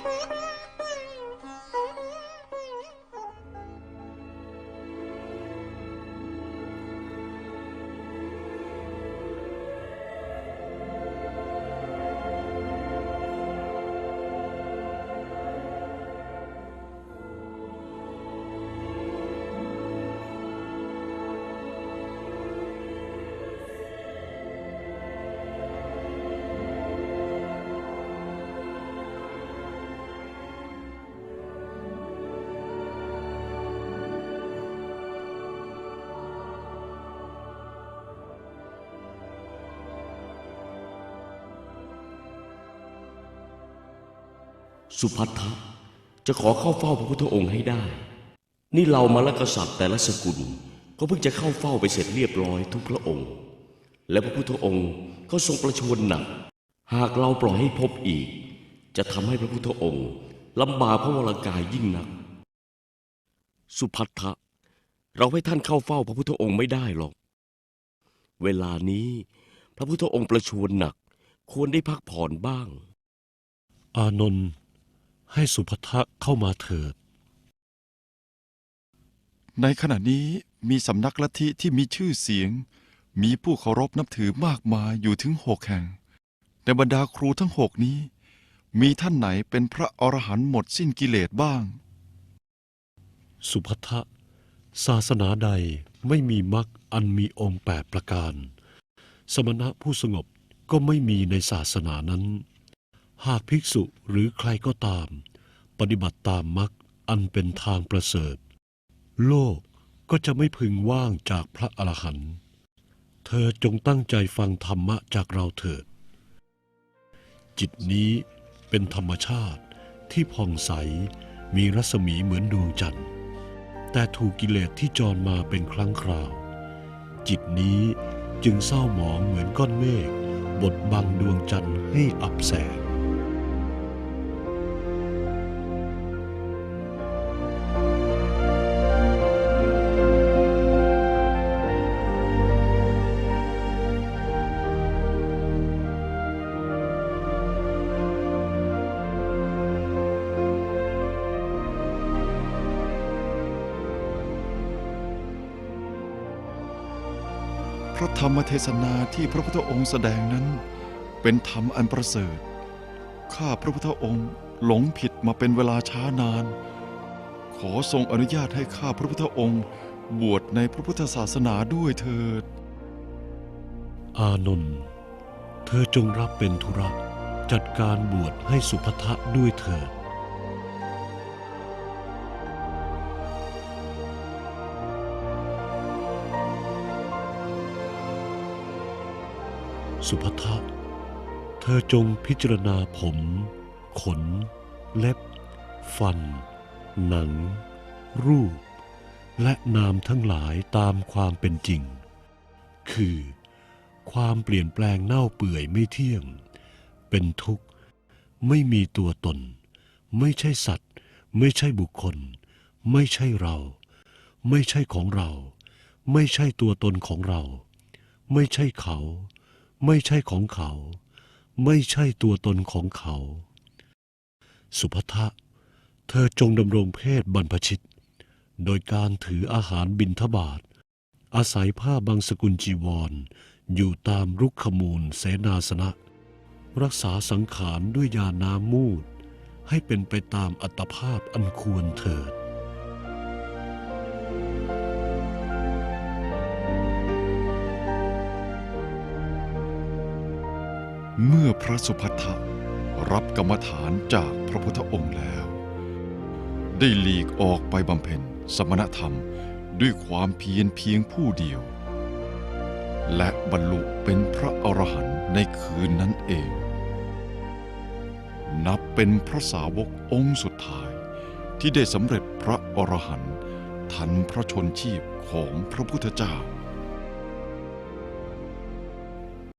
拜拜。 สุพัทธะจะขอเข้าเฝ้าพระพุทธองค์ให้ได้ นี่เรามาละกษัตริย์แต่ละสกุลก็เพิ่งจะเข้าเฝ้าไปเสร็จเรียบร้อยทุกพระองค์ และพระพุทธองค์ก็ทรงประชวรหนัก หากเราปล่อยให้พบอีก จะทำให้พระพุทธองค์ลำบากพระวรากายยิ่งนัก สุพัทธะเราให้ท่านเข้าเฝ้าพระพุทธองค์ไม่ได้หรอก เวลานี้พระพุทธองค์ประชวรหนัก ควรได้พักผ่อนบ้าง อานนท์ ให้สุภัทะเข้ามาเถิด ในขณะนี้มีสำนักลัทธิที่มีชื่อเสียง มีผู้เคารพนับถือมากมายอยู่ถึงหกแห่ง ในบรรดาครูทั้งหกนี้ มีท่านไหนเป็นพระอรหันต์หมดสิ้นกิเลสบ้าง สุภัทะศาสนาใดไม่มีมรรคอันมีองค์แปดประการ สมณะผู้สงบก็ไม่มีในศาสนานั้น หากภิกษุหรือใครก็ตาม ปฏิบัติตามมรรคอันเป็นทางประเสริฐ โลกก็จะไม่พึงว่างจากพระอรหันต์เธอจงตั้งใจฟังธรรมะจากเราเถิด จิตนี้เป็นธรรมชาติที่ผ่องใสมีรัศมีเหมือนดวงจันทร์ แต่ถูกกิเลสที่จรมาเป็นครั้งคราว จิตนี้จึงเศร้าหมองเหมือนก้อนเมฆบดบังดวงจันทร์ให้อับแสง พระธรรมเทศนาที่พระพุทธองค์แสดงนั้น เป็นธรรมอันประเสริฐ ข้าพระพุทธองค์หลงผิดมาเป็นเวลาช้านาน ขอทรงอนุญาตให้ข้าพระพุทธองค์บวชในพระพุทธศาสนาด้วยเถิด อานนท์เธอจงรับเป็นธุระจัดการบวชให้สุภัทะด้วยเถิด สุภัทะเธอจงพิจารณาผม ขน เล็บ ฟัน หนัง รูป และนามทั้งหลายตามความเป็นจริง คือ ความเปลี่ยนแปลงเน่าเปื่อยไม่เที่ยง เป็นทุกข์ ไม่มีตัวตน ไม่ใช่สัตว์ ไม่ใช่บุคคล ไม่ใช่เรา ไม่ใช่ของเรา ไม่ใช่ตัวตนของเรา ไม่ใช่เขา ไม่ใช่ของเขา ไม่ใช่ตัวตนของเขา สุภทะเธอจงดำรงเพศบรรพชิต โดยการถืออาหารบิณฑบาตอาศัยผ้าบางสกุลจีวร อยู่ตามรุกขมูลเสนาสนะ รักษาสังขารด้วยยาน้ำมูด ให้เป็นไปตามอัตภาพอันควรเถิด เมื่อพระสุภัททะรับกรรมฐานจากพระพุทธองค์แล้ว ได้หลีกออกไปบำเพ็ญสมณธรรมด้วยความเพียรเพียงผู้เดียว และบรรลุเป็นพระอรหันต์ในคืนนั้นเอง นับเป็นพระสาวกองค์สุดท้ายที่ได้สำเร็จพระอรหันต์ทันพระชนชีพของพระพุทธเจ้า